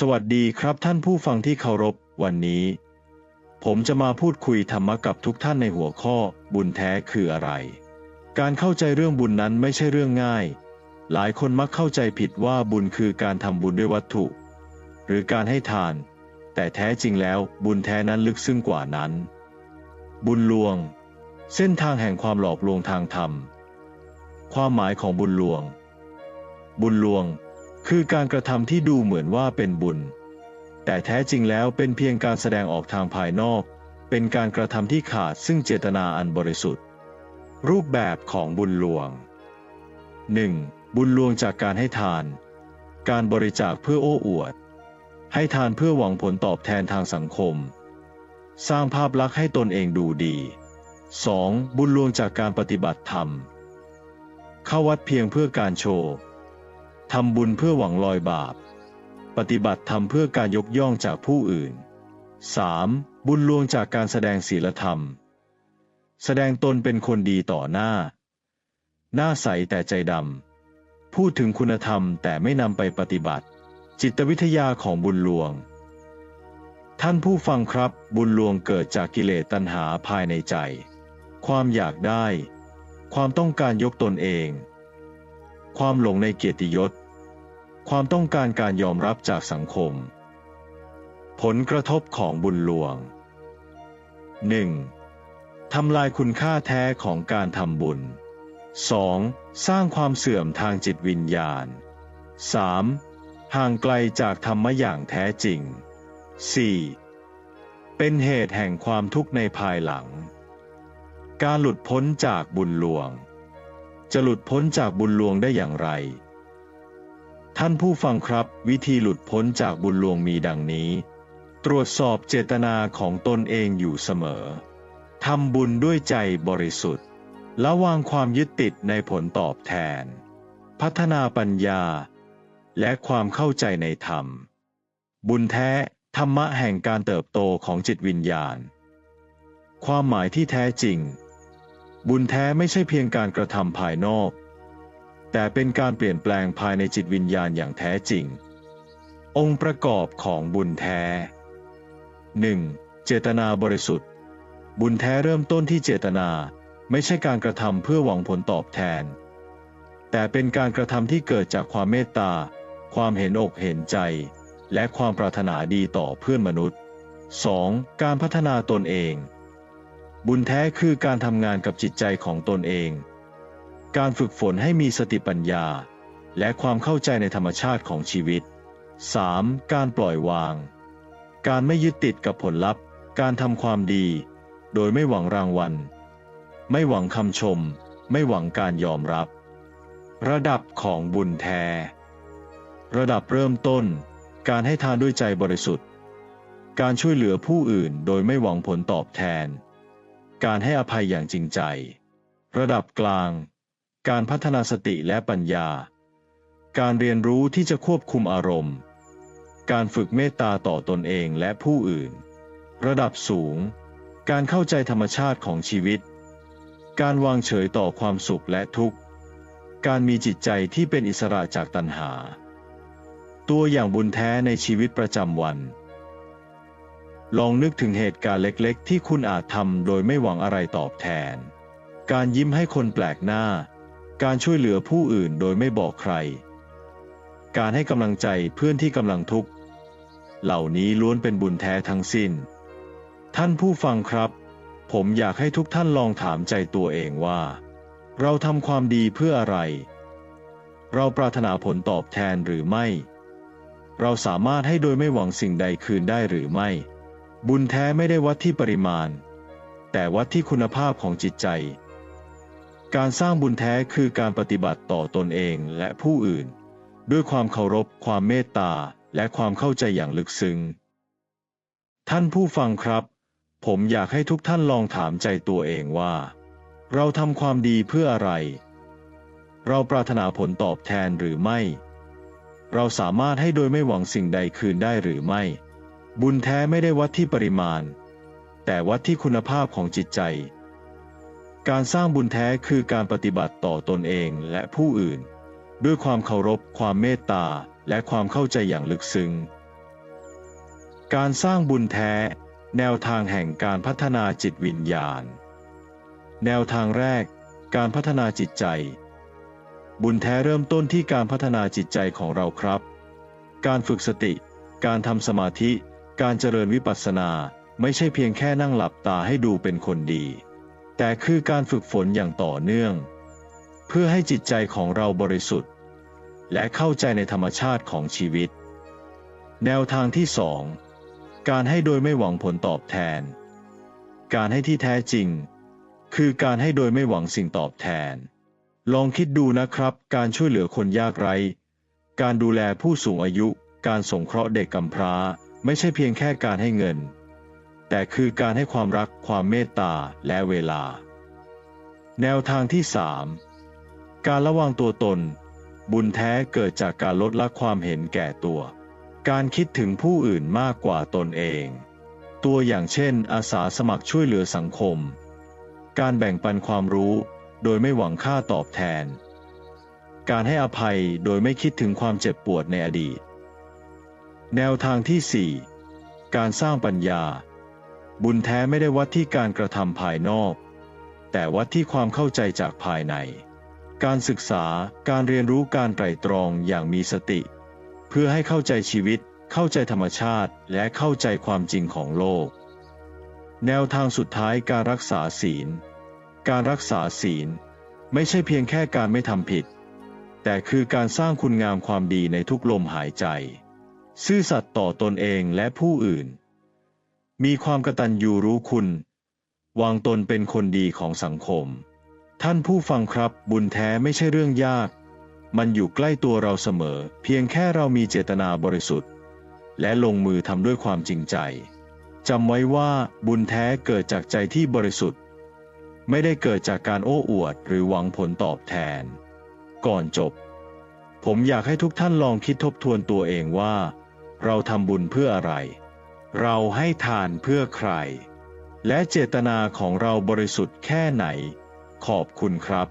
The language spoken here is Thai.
สวัสดีครับท่านผู้ฟังที่เคารพ วันนี้ ผมจะมาพูดคุยธรรมะกับทุกท่านในหัวข้อ บุญแท้คืออะไร การเข้าใจเรื่องบุญนั้นไม่ใช่เรื่องง่าย หลายคนมักเข้าใจผิดว่าบุญคือการทำบุญด้วยวัตถุ หรือการให้ทาน แต่แท้จริงแล้วบุญแท้นั้นลึกซึ้งกว่านั้น บุญลวง เส้นทางแห่งความหลอกลวงทางธรรม ความหมายของบุญลวง บุญลวง คือการกระทำที่ดูเหมือนว่าเป็นบุญ แต่แท้จริงแล้วเป็นเพียงการแสดงออกทางภายนอก เป็นการกระทำที่ขาดซึ่งเจตนาอันบริสุทธิ์ รูปแบบของบุญลวง 1. บุญลวงจากการให้ทาน การบริจาคเพื่อโอ้อวด ให้ทานเพื่อหวังผลตอบแทนทางสังคม สร้างภาพลักษณ์ให้ตนเองดูดี 2. บุญลวงจากการปฏิบัติธรรม เข้าวัดเพียงเพื่อการโชว์ ทำบุญเพื่อหวังลอยบาป ปฏิบัติธรรมเพื่อการยกย่องจากผู้อื่น 3. บุญลวงจากการแสดงศีลธรรม แสดงตนเป็นคนดีต่อหน้า หน้าใสแต่ใจดำ พูดถึงคุณธรรมแต่ไม่นำไปปฏิบัติ จิตวิทยาของบุญลวง ท่านผู้ฟังครับ บุญลวงเกิดจากกิเลสตัณหาภายในใจ ความอยากได้ ความต้องการยกตนเอง ความหลงในเกียรติยศ ความต้องการการยอมรับจากสังคม ผลกระทบของบุญหลวง 1. ทำลายคุณค่าแท้ของการทำบุญ 2. สร้างความเสื่อมทางจิตวิญญาณ 3. ห่างไกลจากธรรมะอย่างแท้จริง 4. เป็นเหตุแห่งความทุกข์ในภายหลัง การหลุดพ้นจากบุญหลวง จะหลุดพ้นจากบุญลวงได้อย่างไร ท่านผู้ฟังครับวิธีหลุดพ้นจากบุญลวงมีดังนี้ ตรวจสอบเจตนาของตนเองอยู่เสมอทำบุญด้วยใจบริสุทธิ์ละวางความยึดติดในผลตอบแทน พัฒนาปัญญา และความเข้าใจในธรรม บุญแท้ธรรมะแห่งการเติบโตของจิตวิญญาณ ความหมายที่แท้จริง บุญแท้ไม่ใช่เพียงการกระทำภายนอก แต่เป็นการเปลี่ยนแปลงภายในจิตวิญญาณอย่างแท้จริง องค์ประกอบของบุญแท้ 1. เจตนาบริสุทธิ์ บุญแท้เริ่มต้นที่เจตนาไม่ใช่การกระทำเพื่อหวังผลตอบแทน แต่เป็นการกระทำที่เกิดจากความเมตตา ความเห็นอกเห็นใจ และความปรารถนาดีต่อเพื่อนมนุษย์ 2. การพัฒนาตนเอง บุญแท้คือการทำงานกับจิตใจของตนเอง การฝึกฝนให้มีสติปัญญา และความเข้าใจในธรรมชาติของชีวิต 3. การปล่อยวาง การไม่ยึดติดกับผลลัพธ์ การทำความดี โดยไม่หวังรางวัล ไม่หวังคำชม ไม่หวังการยอมรับ ระดับของบุญแท้ ระดับเริ่มต้น การให้ทานด้วยใจบริสุทธิ์ การช่วยเหลือผู้อื่นโดยไม่หวังผลตอบแทน การให้อภัยอย่างจริงใจ ระดับกลาง การพัฒนาสติและปัญญา การเรียนรู้ที่จะควบคุมอารมณ์ การฝึกเมตตาต่อตนเองและผู้อื่น ระดับสูง การเข้าใจธรรมชาติของชีวิต การวางเฉยต่อความสุขและทุกข์ การมีจิตใจที่เป็นอิสระจากตัณหา ตัวอย่างบุญแท้ในชีวิตประจำวัน ลองนึกถึงเหตุการณ์เล็กๆ ที่คุณอาจทำโดยไม่หวังอะไรตอบแทน การยิ้มให้คนแปลกหน้า การช่วยเหลือผู้อื่นโดยไม่บอกใคร การให้กำลังใจเพื่อนที่กำลังทุกข์ เหล่านี้ล้วนเป็นบุญแท้ทั้งสิ้น ท่านผู้ฟังครับ ผมอยากให้ทุกท่านลองถามใจตัวเองว่า เราทำความดีเพื่ออะไร เราปรารถนาผลตอบแทนหรือไม่ เราสามารถให้โดยไม่หวังสิ่งใดคืนได้หรือไม่ บุญแท้ไม่ได้วัดที่ปริมาณ แต่วัดที่คุณภาพของจิตใจ การสร้างบุญแท้คือการปฏิบัติต่อตนเองและผู้อื่น ด้วยความเคารพ ความเมตตา และความเข้าใจอย่างลึกซึ้ง ท่านผู้ฟังครับ ผมอยากให้ทุกท่านลองถามใจตัวเองว่า เราทำความดีเพื่ออะไร เราปรารถนาผลตอบแทนหรือไม่ เราสามารถให้โดยไม่หวังสิ่งใดคืนได้หรือไม่ บุญแท้ไม่ได้วัดที่ปริมาณ แต่วัดที่คุณภาพของจิตใจ การสร้างบุญแท้คือการปฏิบัติต่อตนเองและผู้อื่น ด้วยความเคารพ ความเมตตา และความเข้าใจอย่างลึกซึ้ง การสร้างบุญแท้ แนวทางแห่งการพัฒนาจิตวิญญาณ แนวทางแรก การพัฒนาจิตใจ บุญแท้เริ่มต้นที่การพัฒนาจิตใจของเราครับ การฝึกสติ การทำสมาธิ การเจริญวิปัสสนาไม่ใช่เพียงแค่นั่งหลับตาให้ดูเป็นคนดี แต่คือการฝึกฝนอย่างต่อเนื่อง เพื่อให้จิตใจของเราบริสุทธิ์ และเข้าใจในธรรมชาติของชีวิต แนวทางที่สองการให้โดยไม่หวังผลตอบแทน การให้ที่แท้จริง คือการให้โดยไม่หวังสิ่งตอบแทน ลองคิดดูนะครับ การช่วยเหลือคนยากไร้ การดูแลผู้สูงอายุ การสงเคราะห์เด็กกำพร้า ไม่ใช่เพียงแค่การให้เงิน แต่คือการให้ความรักความเมตตาและเวลา แนวทางที่สามการระวังตัวตน บุญแท้เกิดจากการลดละความเห็นแก่ตัว การคิดถึงผู้อื่นมากกว่าตนเอง ตัวอย่างเช่น อาสาสมัครช่วยเหลือสังคม การแบ่งปันความรู้โดยไม่หวังค่าตอบแทน การให้อภัยโดยไม่คิดถึงความเจ็บปวดในอดีต แนวทางที่ 4 การสร้างปัญญา บุญแท้ไม่ได้วัดที่การกระทำภายนอก แต่วัดที่ความเข้าใจจากภายใน การศึกษาการเรียนรู้การไตรตรองอย่างมีสติ เพื่อให้เข้าใจชีวิต เข้าใจธรรมชาติและเข้าใจความจริงของโลก แนวทางสุดท้ายการรักษาศีล การรักษาศีล ไม่ใช่เพียงแค่การไม่ทำผิด แต่คือการสร้างคุณงามความดีในทุกลมหายใจ ซื่อสัตย์ต่อตนเองและผู้อื่น มีความกตัญญูรู้คุณ วางตนเป็นคนดีของสังคม ท่านผู้ฟังครับบุญแท้ไม่ใช่เรื่องยาก มันอยู่ใกล้ตัวเราเสมอ เพียงแค่เรามีเจตนาบริสุทธิ์ และลงมือทำด้วยความจริงใจจำไว้ว่าบุญแท้เกิดจากใจที่บริสุทธิ์ ไม่ได้เกิดจากการโอ้อวดหรือหวังผลตอบแทน ก่อนจบ ผมอยากให้ทุกท่านลองคิดทบทวนตัวเองว่า เราทำบุญเพื่ออะไร เราให้ทานเพื่อใคร และเจตนาของเราบริสุทธิ์แค่ไหน ขอบคุณครับ